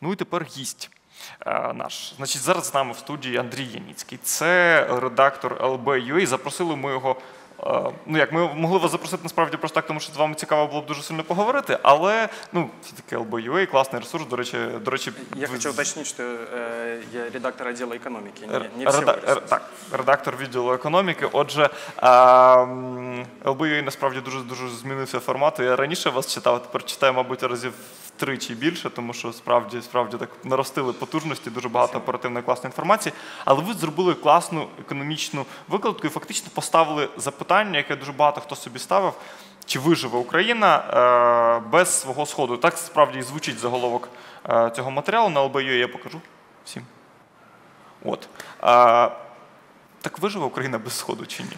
Ну і тепер гість е, наш. Значить, зараз з нами в студії Андрій Яніцький. Це редактор LB.UA. Запросили ми його. е, Ну, як ми могли вас запросити насправді просто так, тому що з вами цікаво було б дуже сильно поговорити, але ну, все-таки LB.UA, класний ресурс. До речі, до речі, Я ви- хочу уточнить, что э, я редактор отдела экономики, не, не Реда- ре- так, редактор відділу економіки. Отже, ем, LBUA насправді дуже дуже змінився формат. Я раніше вас читав, а тепер читаю, мабуть, разів втричі більше, тому що справді справді так наростили потужності, дуже багато оперативної класної інформації. Але ви зробили класну економічну викладку і фактично поставили запитання, яке дуже багато хто собі ставив. Чи виживе Україна е, без свого сходу? Так справді і звучить заголовок е, цього матеріалу на LBUA, я покажу всім. От. А, так виживе Україна без сходу чи ні?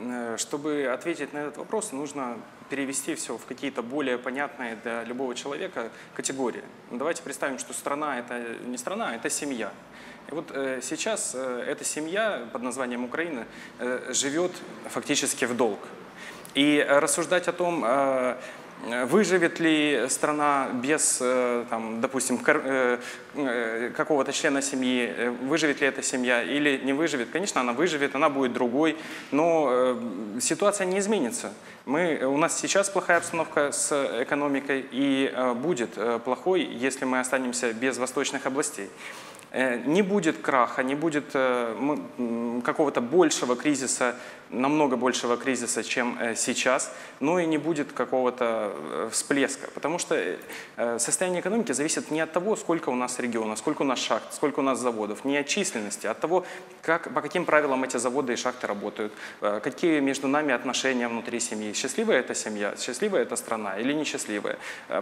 Э, Чтобы ответить на этот вопрос, нужно перевести все в какие-то более понятные для любого человека категории. Ну, Давайте представим, что страна – это не страна, а это семья. И вот э, сейчас э, эта семья под названием Украина живет фактически в долг. И рассуждать о том, выживет ли страна без, э, там, допустим, э, э, какого-то члена семьи, э, выживет ли эта семья или не выживет, конечно, она выживет, она будет другой, но э, ситуация не изменится. Мы, у нас сейчас плохая обстановка с экономикой и э, будет э, плохой, если мы останемся без восточных областей. Э, Не будет краха, не будет э, какого-то большего кризиса, намного большего кризиса, чем э, сейчас, но и не будет какого-то всплеска. Потому что состояние экономики зависит не от того, сколько у нас регионов, сколько у нас шахт, сколько у нас заводов, не от численности, а от того, как, по каким правилам эти заводы и шахты работают, какие между нами отношения внутри семьи. Счастливая эта семья, счастливая эта страна или несчастливая.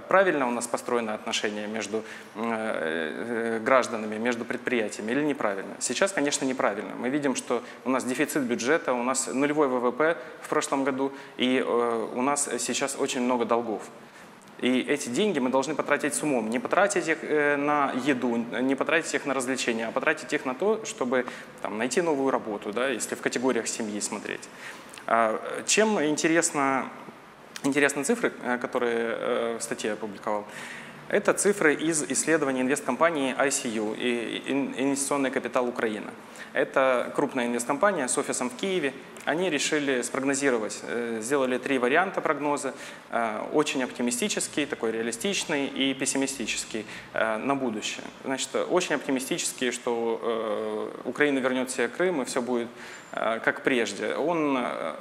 Правильно у нас построены отношения между гражданами, между предприятиями или неправильно? Сейчас, конечно, неправильно. Мы видим, что у нас дефицит бюджета, у нас нулевой ВВП в прошлом году, и э, у нас сейчас очень много долгов. И эти деньги мы должны потратить с умом. Не потратить их э, на еду, не потратить их на развлечения, а потратить их на то, чтобы там, найти новую работу, да, если в категориях семьи смотреть. А, Чем интересно, интересны цифры, э, которые в статье опубликовал? Это цифры из исследований инвесткомпании ICU, и Ин- Инвестиционный капитал Украины. Это крупная инвесткомпания с офисом в Киеве. Они решили спрогнозировать, э, сделали три варианта прогноза. Э, Очень оптимистический, такой реалистичный и пессимистический э, на будущее. Значит, очень оптимистический, что Украина вернет себе Крым и все будет как прежде. Он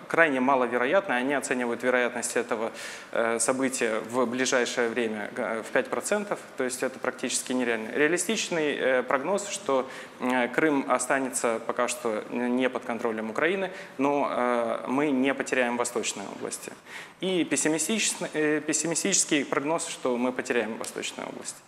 крайне маловероятный, они оценивают вероятность этого события в ближайшее время в 5%, то есть это практически нереально. Реалистичный прогноз, что Крым останется пока что не под контролем Украины, но э, мы не потеряем восточные области. И пессимистичный, э, пессимистический прогноз, что мы потеряем восточные области.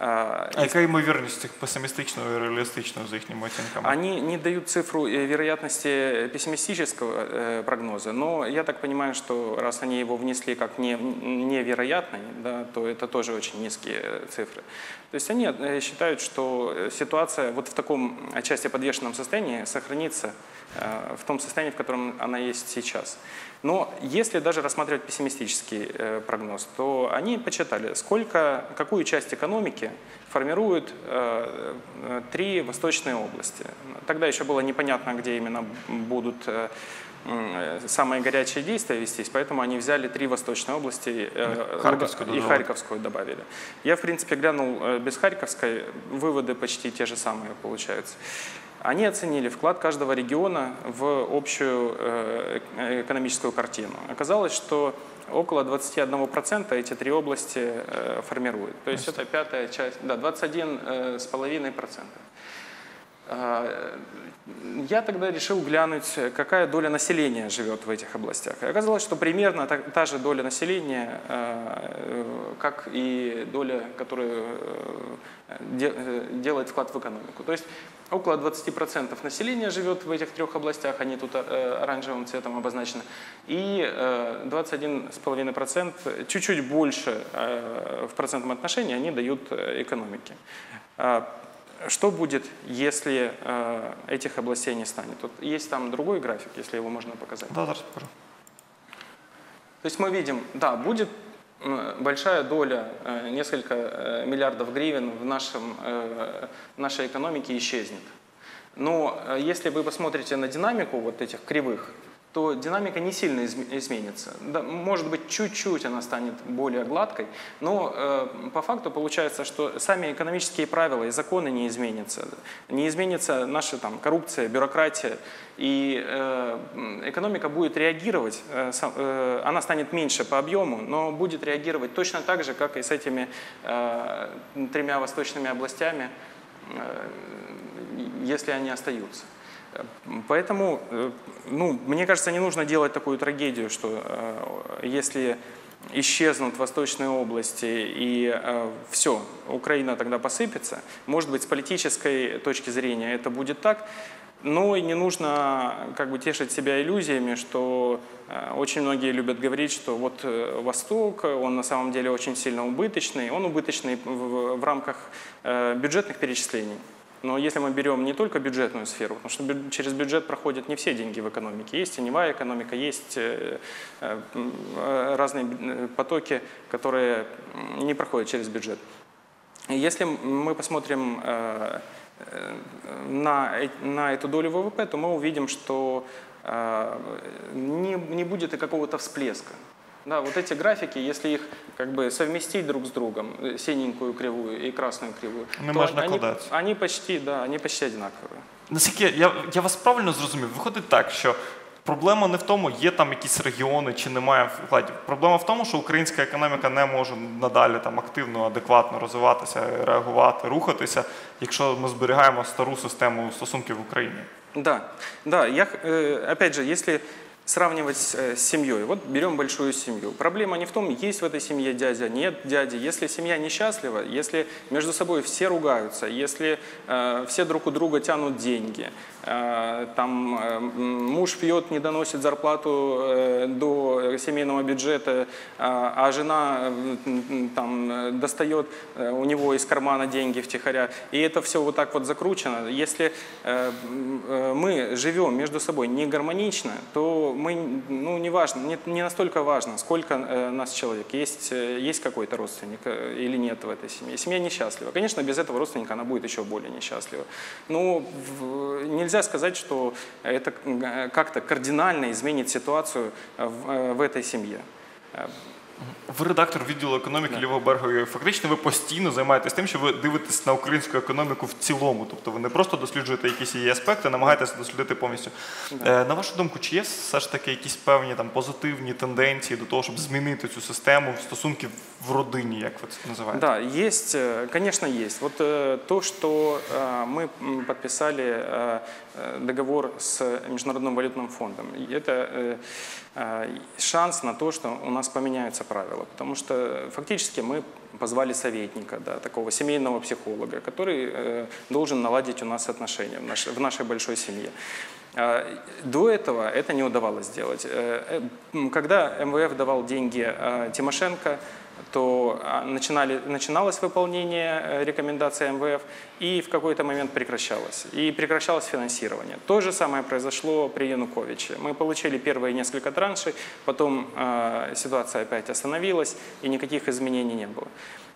А, А яка ймовірність цих песимістичного і реалістичного за їхніми оцінками? Они не дают цифру э, вероятности пессимистического э, прогноза, но я так понимаю, что раз они его внесли как не, невероятный, да, то это тоже очень низкие э, цифры. То есть они э, считают, что э, ситуация вот в таком отчасти подвешенном состоянии сохранится э, в том состоянии, в котором она есть сейчас. Но если даже рассматривать пессимистический э, прогноз, то они почитали, сколько, какую часть экономики формируют э, э, три восточные области. Тогда еще было непонятно, где именно будут э, э, самые горячие действия вестись, поэтому они взяли три восточные области э, Харьковскую и додали. Харьковскую добавили. Я, в принципе, глянул э, без Харьковской, выводы почти те же самые получаются. Они оценили вклад каждого региона в общую э, экономическую картину. Оказалось, что около 21% эти три области э, формируют. То есть это пятая часть, да, 21,5%. А, Я тогда решил глянуть, какая доля населения живет в этих областях. И оказалось, что примерно та, та же доля населения, э, как и доля, которую э, э, делает вклад в экономику. То есть около 20% населения живет в этих трех областях, они тут оранжевым цветом обозначены, и э, 21,5%, чуть-чуть больше в процентном отношении они дают экономике. Что будет, если э, этих областей не станет? Тут есть там другой график, если его можно показать. Да, зараз покажу. То есть мы видим, да, будет большая доля, э, несколько э, миллиардов гривен в, нашем, в нашей экономике исчезнет. Но если вы посмотрите на динамику вот этих кривых, то динамика не сильно изменится. Да, может быть, чуть-чуть она станет более гладкой, но э, по факту получается, что сами экономические правила и законы не изменятся. Не изменится наша там, коррупция, бюрократия, и э, экономика будет реагировать, э, э, она станет меньше по объему, но будет реагировать точно так же, как и с этими э, тремя восточными областями, э, если они остаются. Поэтому, э, ну, мне кажется, не нужно делать такую трагедию, что э, если исчезнут восточные области и э, все, Украина тогда посыпется. Может быть, с политической точки зрения это будет так, но и не нужно как бы тешить себя иллюзиями, что э, очень многие любят говорить, что вот э, Восток, он на самом деле очень сильно убыточный, он убыточный в, в рамках э, бюджетных перечислений. Но если мы берем не только бюджетную сферу, потому что через бюджет проходят не все деньги в экономике. Есть теневая экономика, есть э, э, разные потоки, которые не проходят через бюджет. Если мы посмотрим э, на, на эту долю ВВП, то мы увидим, что не, не будет и какого-то всплеска. Да, вот эти графики, если их как бы совместить друг с другом, э, синенькую кривую и красную кривую, Не то можна они, кладати. они почти, да, они почти одинакові. Наскільки я, я вас правильно зрозумів, виходить так, що проблема не в тому, є там якісь регіони чи немає вкладів. Проблема в тому, що українська економіка не може надалі там активно, адекватно розвиватися, реагувати, рухатися, якщо ми зберігаємо стару систему стосунків в Україні. Да, да, я, э, опять же, если Сравнивать с э, семьей. Вот берем большую семью. Проблема не в том, есть в этой семье дядя, нет дяди. Если семья несчастлива, если между собой все ругаются, если э, все друг у друга тянут деньги, Э, там э, муж пьет, не доносит зарплату э, до семейного бюджета, а жена там достает у него из кармана деньги втихаря. И это все вот так вот закручено. Если мы живем между собой не гармонично, то мы, ну, не важно, не, не настолько важно, сколько нас человек. Есть, есть какой-то родственник или нет в этой семье. Семья несчастлива. Конечно, без этого родственника она будет еще более несчастлива. Но нельзя нельзя сказать, что это как-то кардинально изменит ситуацию в, э, в этой семье. Ви редактор відділу економіки. Лівого берега. Фактично, ви постійно займаєтесь тим, що ви дивитесь на українську економіку в цілому. Тобто ви не просто досліджуєте якісь її аспекти, намагаєтеся дослідити повністю. Е, на вашу думку, чи є все ж таки якісь певні там позитивні тенденції до того, щоб змінити цю систему стосунків в родині, як ви це називаєте? Да, есть, конечно, есть. Вот то, что мы подписали договор с Международным валютным фондом, это шанс на то, что у нас поменяются правила. Потому что фактически мы позвали советника, да, такого семейного психолога, который э, должен наладить у нас отношения в, наш, в нашей большой семье. Э, до этого это не удавалось сделать. Э, э, когда МВФ давал деньги э, Тимошенко, то а, начинали, начиналось выполнение э, рекомендаций МВФ и в какой-то момент прекращалось. И прекращалось финансирование. То же самое произошло при Януковиче. Мы получили первые несколько траншей, потом э, ситуация опять остановилась и никаких изменений не было.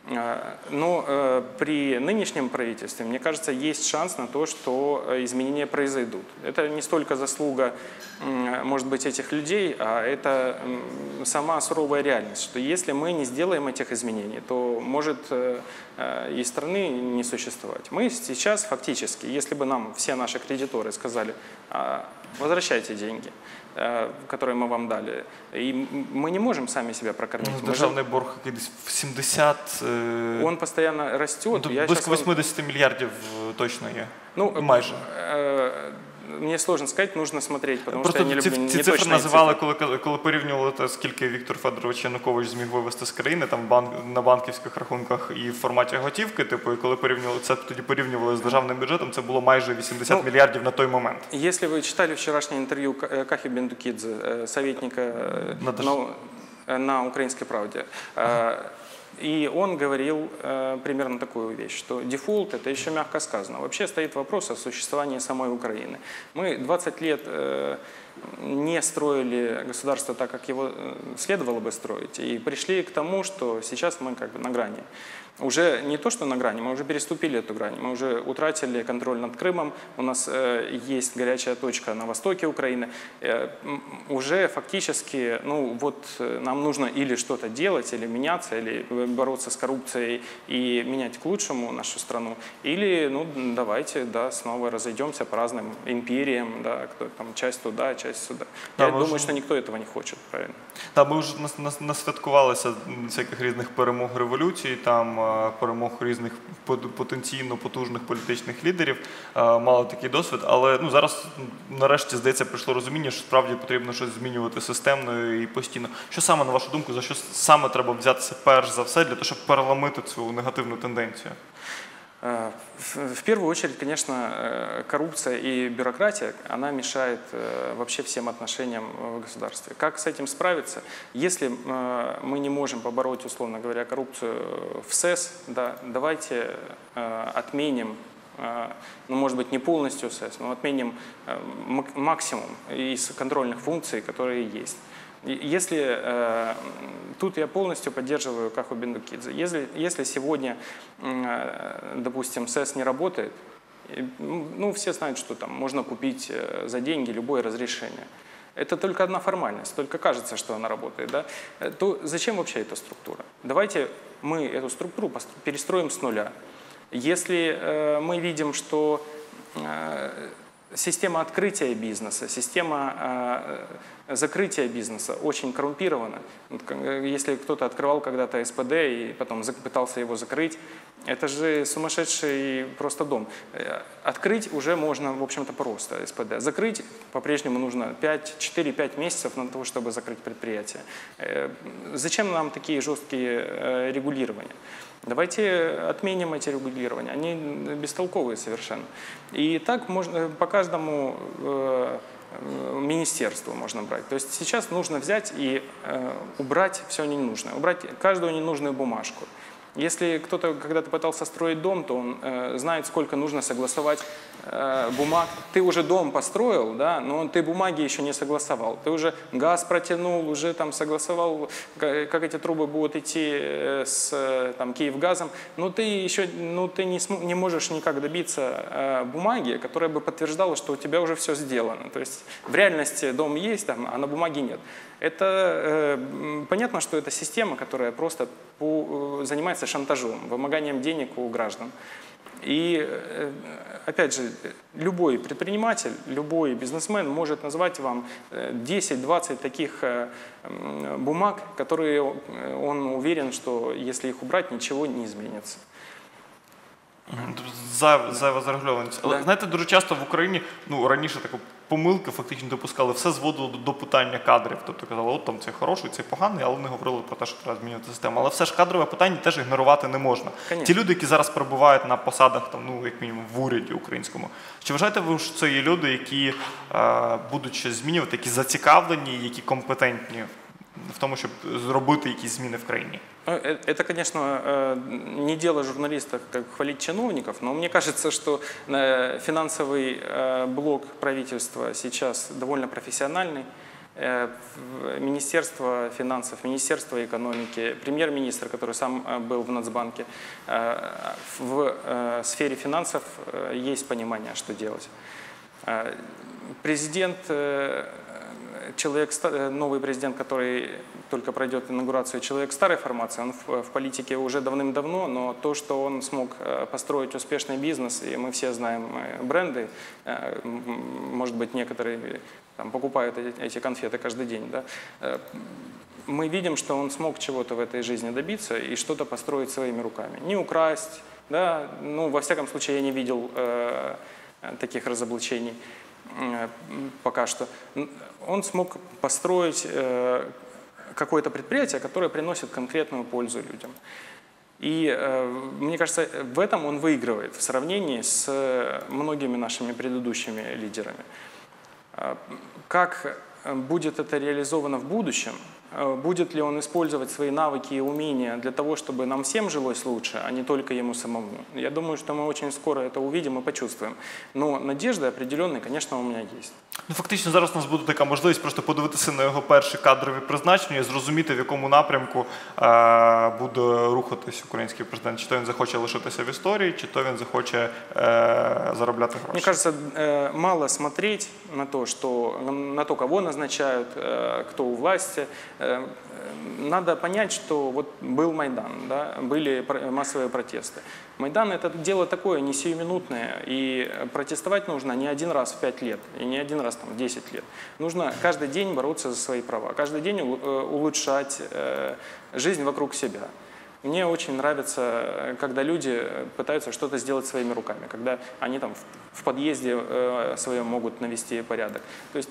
А, но э, при нынешнем правительстве, мне кажется, есть шанс на то, что э, изменения произойдут. Это не столько заслуга, может быть, этих людей, а это сама суровая реальность, что если мы не сделаем этих изменений, то может э, и страны не существовать. Мы сейчас фактически, если бы нам все наши кредиторы сказали, «А, возвращайте деньги, Э, которые мы вам дали. И мы не можем сами себя прокормить. Ну, державний борг якийсь в 70... Э... Он постоянно растет. Ну, близько 80 вам... мільярдів точно є. Ну, майже. Э, Мені сложно сказати, нужно смотреть, тому Просто що я не ці, люблю ці цифри називали, коли коли порівнювали те, скільки Віктор Федорович Янукович зміг вивести з країни там банк на банківських рахунках і в форматі готівки. Типу, і коли порівнювали це, тоді порівнювали з державним бюджетом. Це було майже 80 ну, мільярдів на той момент. Якщо ви читали вчорашнє інтерв'ю Кахи Бендукідзе, советника на, на, на Українській правді. Ага И он говорил э, примерно такую вещь, что дефолт это еще мягко сказано. Вообще стоит вопрос о существовании самой Украины. Мы 20 лет э, не строили государство так, как его э, следовало бы строить, и пришли к тому, что сейчас мы как бы на грани уже не то, что на грани, мы уже переступили эту грань, мы уже утратили контроль над Крымом, у нас э, есть горячая точка на востоке Украины, э, уже фактически, ну вот э, нам нужно или что-то делать, или меняться, или бороться с коррупцией и менять к лучшему нашу страну, или, ну, давайте, да, снова разойдемся по разным империям, да, кто там часть туда, часть сюда. Да, Я думаю, вже... що ніхто цього не хоче, правильно? Так, ми вже насвяткувалися всяких різних перемог революції, там перемог різних потенційно потужних політичних лідерів, мали такий досвід. Але ну зараз нарешті здається прийшло розуміння, що справді потрібно щось змінювати системно і постійно. Що саме на вашу думку, за що саме треба взятися перш за все для того, щоб переламити цю негативну тенденцію? Э, в первую очередь, конечно, э, коррупция и бюрократия, она мешает э, вообще всем отношениям в государстве. Как с этим справиться? Если мы не можем побороть, условно говоря, коррупцию в СЭС, да, давайте отменим ну, может быть, не полностью СЭС, но отменим максимум из контрольных функций, которые есть. Если, э, тут я полностью поддерживаю Каху Бендукидзе. Если, если сегодня, э, допустим, СЭС не работает, ну, все знают, что там можно купить э, за деньги любое разрешение. Это только одна формальность, только кажется, что она работает. Да? То зачем вообще эта структура? Давайте мы эту структуру перестроим с нуля. Если э, мы видим, что э, система открытия бизнеса, система э, закрытия бизнеса очень коррумпирована. Э, если кто-то открывал когда-то СПД и потом пытался его закрыть, это же сумасшедший просто дом. Э, открыть уже можно, в общем-то, просто СПД. Закрыть по-прежнему нужно 4-5 месяцев на то, чтобы закрыть предприятие. Зачем нам такие жесткие регулирования? Давайте отменим эти регулирования, они бестолковые совершенно. И так можно по каждому э, министерству можно брать. То есть сейчас нужно взять и э, убрать все ненужное, убрать каждую ненужную бумажку. Если кто-то когда-то пытался строить дом, то он э, знает, сколько нужно согласовать э, бумаг. Ты уже дом построил, да, но ты бумаги еще не согласовал. Ты уже газ протянул, уже там согласовал, как эти трубы будут идти э, с э, там, Киевгазом, но ты еще ну, ты не, не можешь никак добиться э, бумаги, которая бы подтверждала, что у тебя уже все сделано. То есть в реальности дом есть, там, а на бумаге нет. Это э, понятно, что это система, которая просто по, э, занимается шантажом, вымоганием денег у граждан. И, э, опять же, любой предприниматель, любой бизнесмен может назвать вам 10-20 э, таких бумаг, которые он уверен, что если их убрать, ничего не изменится. Зайва зарегульованість. Але знаєте, дуже часто в Україні ну раніше таку помилки фактично допускали, все зводило до, питання кадрів. Тобто казали, от там це хороший, це поганий, але не говорили про те, що треба змінювати систему. Але все ж кадрове питання теж ігнорувати не можна. Конечно. Ті люди, які зараз перебувають на посадах, там, ну як мінімум в уряді українському. Чи вважаєте ви, що це є люди, які е, будуть щось змінювати, які зацікавлені, які компетентні в тому, щоб зробити якісь зміни в країні? Это, конечно, э, не дело журналистов как хвалить чиновников, но мне кажется, что э, финансовый э, блок правительства сейчас довольно профессиональный. Министерство финансов, Министерство экономики, премьер-министр, который сам был в Нацбанке. В сфере финансов есть понимание, что делать. Президент человек, э, новый президент, который только пройдет инаугурацию, человек старой формации, он в, в политике уже давным-давно, но то, что он смог э, построить успешный бизнес, и мы все знаем э, бренды, может быть, некоторые там, покупают эти конфеты каждый день, да, мы видим, что он смог чего-то в этой жизни добиться и что-то построить своими руками. Не украсть, да, ну, во всяком случае, я не видел э, таких разоблачений. Э, пока что, он смог построить э, какое-то предприятие, которое приносит конкретную пользу людям. И э, мне кажется, в этом он выигрывает в сравнении с многими нашими предыдущими лидерами. Как будет это реализовано в будущем, Будет ли он использовать свои навыки и умения для того, чтобы нам всем жилось лучше, а не только ему самому? Я думаю, что мы очень скоро это увидим и почувствуем. Но надежды определенные, конечно, у меня есть. Ну, фактично, зараз у нас буде така можливість просто подивитися на його перші кадрові призначення і зрозуміти, в якому напрямку е, буде рухатись український президент. Чи то він захоче лишитися в історії, чи то він захоче е, заробляти гроші. Мне кажется, э, мало смотреть на то, что, на то, кого назначают, э, кто у власти. Э, э, Надо понять, что вот был Майдан, да, были массовые протесты. Майдан – это дело такое, не сиюминутное, и протестовать нужно не один раз в пять лет, и не один раз там, в 10 лет. Нужно каждый день бороться за свои права, каждый день э, улучшать э, жизнь вокруг себя. Мне очень нравится, э, когда люди пытаются что-то сделать своими руками, когда они там в- подъезде своем могут навести порядок. То есть,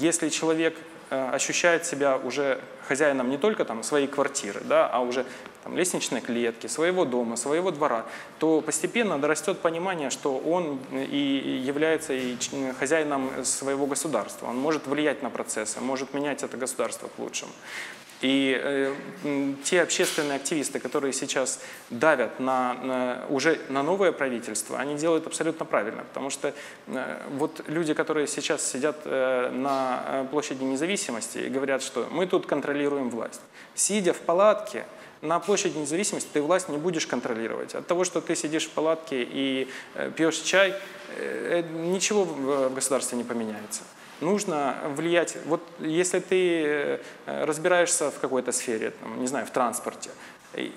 если человек ощущает себя уже хозяином не только там своей квартиры, да, а уже там, лестничной клетки, своего дома, своего двора, то постепенно дорастет понимание, что он и является и ч- хозяином своего государства. Он может влиять на процессы, может менять это государство к лучшему. И э, те общественные активисты, которые сейчас давят на, на- уже на новое правительство, они делают абсолютно правильно, потому что э, вот люди, которые сейчас сидят э, на э, площади независимости и говорят, что мы тут контролируем власть, сидя в палатке на площади независимости ты власть не будешь контролировать. От того, что ты сидишь в палатке и э, пьешь чай, э, ничего в государстве не поменяется. Нужно влиять. Вот если ты э, разбираешься в какой-то сфере, там, не знаю, в транспорте, э,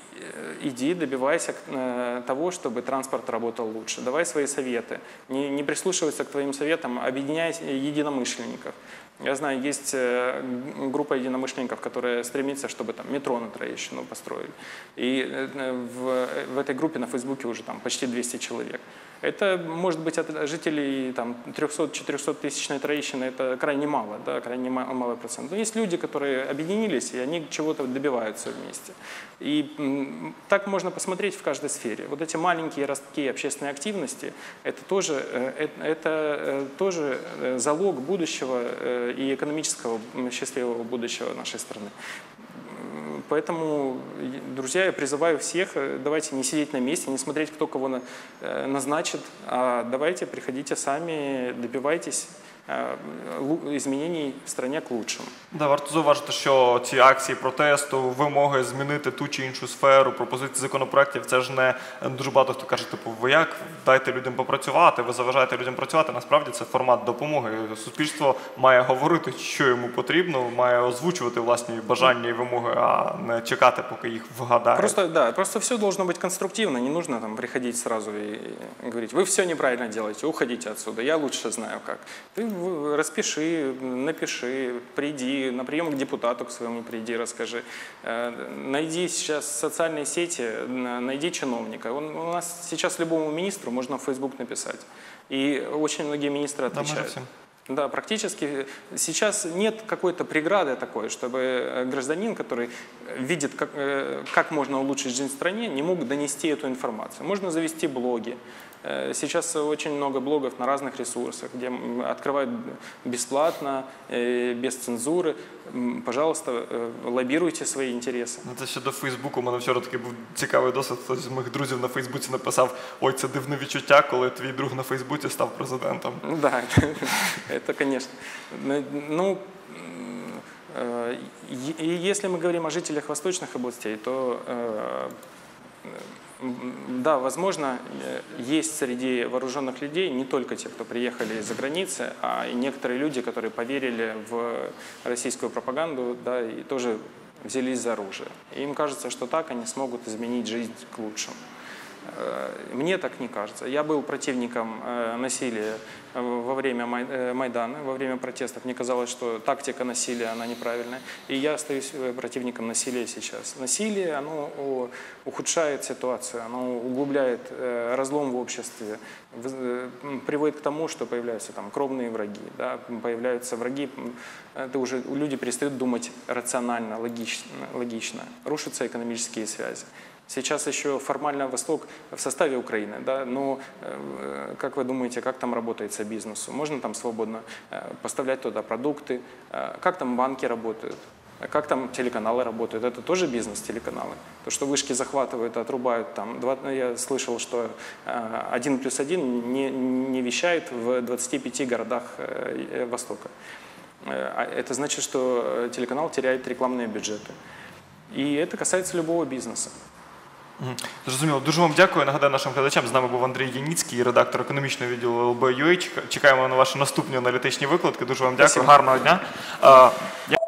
иди, добивайся э, того, чтобы транспорт работал лучше. Давай свои советы. Не, не прислушивайся к твоим советам, объединяй единомышленников. Я знаю, есть э, группа единомышленников, которая стремится, чтобы там метро на Троещину построили. И э, в, в этой группе на Фейсбуке уже там почти 200 человек. Это может быть от жителей там 300-400 тысячной Троещины, это крайне мало, да, крайне ма- малый процент. Но есть люди, которые объединились, и они чего-то добиваются вместе. И так можно посмотреть в каждой сфере. Вот эти маленькие ростки общественной активности, это тоже, э, это э, тоже залог будущего и экономического счастливого будущего нашей страны. Поэтому, друзья, я призываю всех, э, давайте не сидеть на месте, не смотреть, кто кого э, назначит, а давайте приходите сами, добивайтесь э, лу- изменений в стране к лучшему. Да, варто зауважити, що ці акції протесту, вимоги змінити ту чи іншу сферу, пропозиції законопроєктів, це ж не дуже багато хто каже, типу, ви як дайте людям попрацювати, ви заважаєте людям працювати. Насправді це формат допомоги. Суспільство має говорити, що йому потрібно, має озвучувати власні бажання і вимоги, а не чекати, поки їх вгадають. Просто, да, просто все должно быть конструктивно, не нужно там приходить сразу и, и говорить, вы все неправильно делаете, уходите отсюда, я лучше знаю как. Ты в- распиши, напиши, приди на прием к депутату к своему приди, расскажи. Э, Найди сейчас социальные сети, на- найди чиновника. Он, у нас сейчас любому министру можно в Facebook написать. И очень многие министры отвечают. Да, практически сейчас нет какой-то преграды такой, чтобы э, гражданин, который видит, как, э, как можно улучшить жизнь в стране, не мог донести эту информацию. Можно завести блоги. Э, Сейчас очень много блогов на разных ресурсах, где м, открывают бесплатно, э, без цензуры. М, Пожалуйста, э, лоббируйте свои интересы. Ну, Це щодо Фейсбуку. У мене вчора такий був цікавий досвід. Хтось з моїх друзів на Фейсбуці написав: Ой, це дивне відчуття, коли твій друг на Фейсбуці став президентом. Ну Да, это, это, конечно. Ну, м, э, и и если мы говорим о жителях восточных областей, то э, м, да, возможно, э, есть среди вооруженных людей не только те, кто приехали из-за границы, а и некоторые люди, которые поверили в российскую пропаганду, да, и тоже взялись за оружие. Им кажется, что так они смогут изменить жизнь к лучшему. Э, Мне так не кажется. Я был противником э, насилия э, во время Май- Майдана, во время протестов. Мне казалось, что тактика насилия, она неправильная. И я остаюсь противником насилия сейчас. Насилие, оно ухудшает ситуацию, оно углубляет разлом в обществе, приводит к тому, что появляются там кровные враги, да, появляются враги, это уже люди перестают думать рационально, логично, логично. рушатся экономические связи. Сейчас еще формально Восток в составе Украины, да, но э, как вы думаете, как там работается бизнесу? Можно там свободно э, поставлять туда продукты? Э, Как там банки работают? Как там телеканалы работают? Это тоже бизнес телеканалы. То, что вышки захватывают, отрубают там. Ну, я слышал, что один плюс один не, вещает в 25 городах Востока. А Это значит, что телеканал теряет рекламные бюджеты. И это касается любого бизнеса. Мгм. Зрозуміло. Дуже вам дякую. Нагадаю нашим глядачам. З нами був Андрій Яніцький, редактор економічного відділу ЛБ.UA. Чекаємо на ваші наступні аналітичні викладки. Дуже вам дякую. Спасибо. Гарного дня. Е, я-